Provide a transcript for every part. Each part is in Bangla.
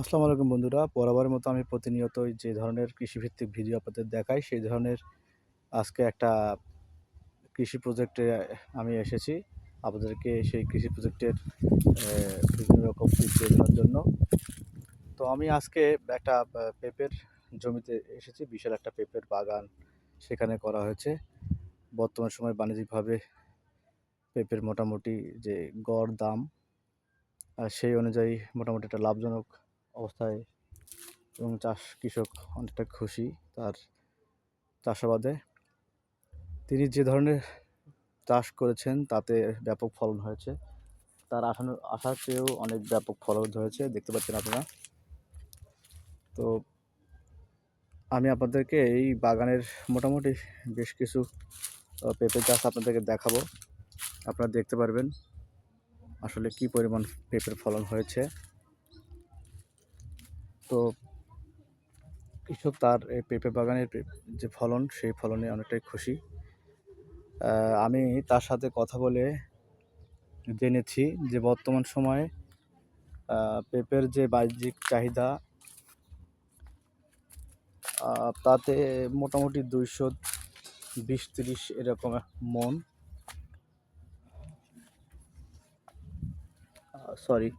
আসসালামু আলাইকুম বন্ধুরা। বরাবরের মতো আমি প্রতিনিয়তই যে ধরনের কৃষিভিত্তিক ভিডিও আপনাদের দেখাই, সেই ধরনের আজকে একটা কৃষি প্রজেক্টে আমি এসেছি। আপনাদেরকে সেই কৃষি প্রজেক্টের বিভিন্ন রকম দেওয়ার জন্য। তো আমি আজকে একটা পেঁপের জমিতে এসেছি, বিশাল একটা পেঁপের বাগান সেখানে করা হয়েছে। বর্তমান সময় বাণিজ্যিকভাবে পেঁপের মোটামুটি যে গড় দাম সেই অনুযায়ী মোটামুটি একটা লাভজনক অবস্থায় এবং চাষ কৃষক অনেকটা খুশি তার চাষাবাদে। তিনি যে ধরনের চাষ করেছেন তাতে ব্যাপক ফলন হয়েছে। তার আশানু আশার চেয়েও অনেক ব্যাপক ফলন হয়েছে দেখতে পাচ্ছেন আপনারা। তো আমি আপনাদেরকে এই বাগানের মোটামুটি বেশ কিছু পেঁপে চাষ আপনাদেরকে দেখাবো। আপনারা দেখতে পারবেন আসলে কি পরিমাণ পেঁপের ফলন হয়েছে। তো কৃষক তার এই পেঁপে বাগানের যে ফলন, সেই ফলনে অনেকটাই খুশি। আমি তার সাথে কথা বলে জেনেছি যে বর্তমান সময়ে পেঁপের যে বাহ্যিক চাহিদা তাতে মোটামুটি দুইশো বিশ তিরিশ এরকম মন। সরি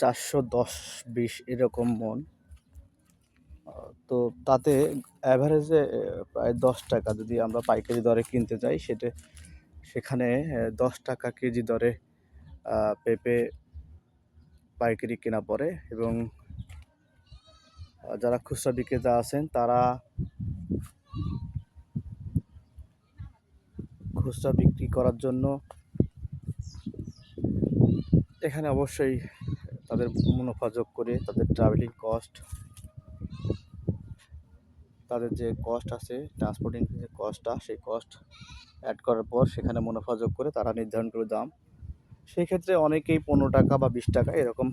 চারশো দশ বিশ এরকম মন। তো তাতে অ্যাভারেজে প্রায় দশ টাকা যদি আমরা পাইকারি দরে কিনতে যাই, সেটা, সেখানে দশ টাকা কেজি দরে পেঁপে পাইকারি কেনা পড়ে এবং যারা খুচরা বিক্রেতা আছেন, তারা খুচরা বিক্রি করার জন্য এখানে অবশ্যই তাদের মুনাফা যোগ করে তাদের ট্রাভেলিং কস্ট তাদের যে কস্ট আছে ট্রান্সপোর্টিং যে কস্টটা সেই কস্ট অ্যাড করার পর সেখানে মুনাফা যোগ করে তারা নির্ধারণ করে দাম। সেই ক্ষেত্রে অনেকেই পনেরো টাকা বা বিশ টাকা এরকম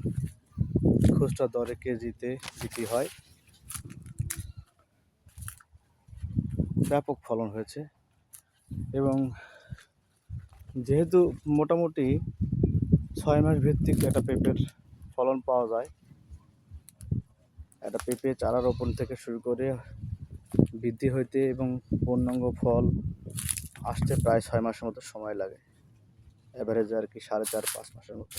খুচরা দরে কেজিতে বিক্রি হয়। ব্যাপক ফলন হয়েছে এবং যেহেতু মোটামুটি ছয় মাস ভিত্তিক একটা পেঁপের ফলন পাওয়া যায়। একটা পেঁপে, চারা রোপণ থেকে শুরু করে বৃদ্ধি হইতে এবং পূর্ণাঙ্গ ফল আসতে প্রায় ছয় মাসের মতো সময় লাগে। অ্যাভারেজ আর কি সাড়ে চার, পাঁচ মাসের মতো।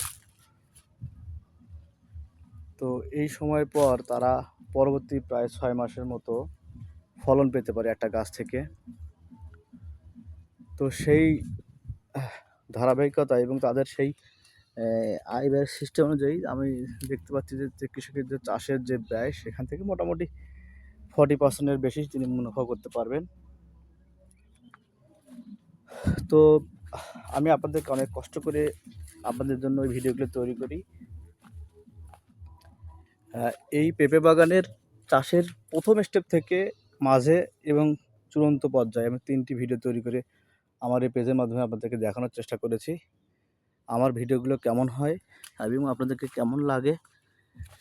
তো এই সময় পর তারা পরবর্তী প্রায় ছয় মাসের মতো ফলন পেতে পারে একটা গাছ থেকে। তো সেই ধারাবাহিকতা এবং তাদের সেই আয় ব্যয়ের সিস্টেম অনুযায়ী আমি দেখতে পাচ্ছি যে কৃষকের যে চাষের যে ব্যয়, সেখান থেকে মোটামুটি ফর্টি পার্সেন্টের বেশি তিনি মুনাফা করতে পারবেন। তো আমি আপনাদেরকে অনেক কষ্ট করে আপনাদের জন্য ওই ভিডিওগুলো তৈরি করি। এই পেঁপে বাগানের চাষের প্রথম স্টেপ থেকে মাঝে এবং চূড়ান্ত পর্যায়ে আমি তিনটি ভিডিও তৈরি করে আমার এই পেজের মাধ্যমে আপনাদেরকে দেখানোর চেষ্টা করেছি। আমার ভিডিওগুলো কেমন হয় এবং আপনাদেরকে কেমন লাগে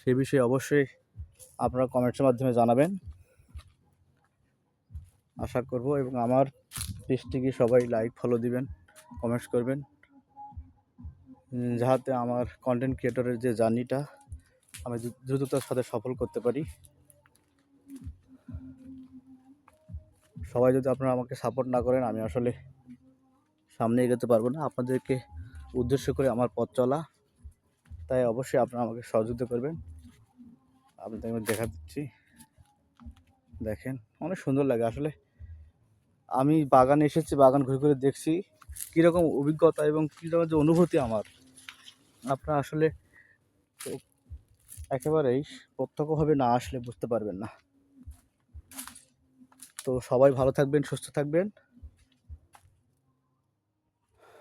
সে বিষয়ে অবশ্যই আপনারা কমেন্টসের মাধ্যমে জানাবেন। আশা করব এবং আমার পেজটিকে সবাই লাইক ফলো দিবেন কমেন্টস করবেন যাতে আমার কন্টেন্ট ক্রিয়েটরের যে জার্নিটা আমি দ্রুততার সাথে সফল করতে পারি। সবাই যদি আপনারা আমাকে সাপোর্ট না করেন, আমি আসলে সামনে এগোতে পারব না। আপনাদেরকে উদ্দেশ্য করে আমার পথ চলা। তাই অবশ্যই আপনারা আমাকে সহযোগিতা করবেন। আপনাদের আমি দেখা দিচ্ছি। দেখেন, অনেক সুন্দর লাগে। আসলে আমি বাগানে এসেছি, বাগান ঘুরে ঘুরে দেখছি কীরকম অভিজ্ঞতা এবং কীরকম যে অনুভূতি আমার। আপনারা আসলে একেবারেই প্রত্যক্ষভাবে না আসলে বুঝতে পারবেন না। তো সবাই ভালো থাকবেন, সুস্থ থাকবেন।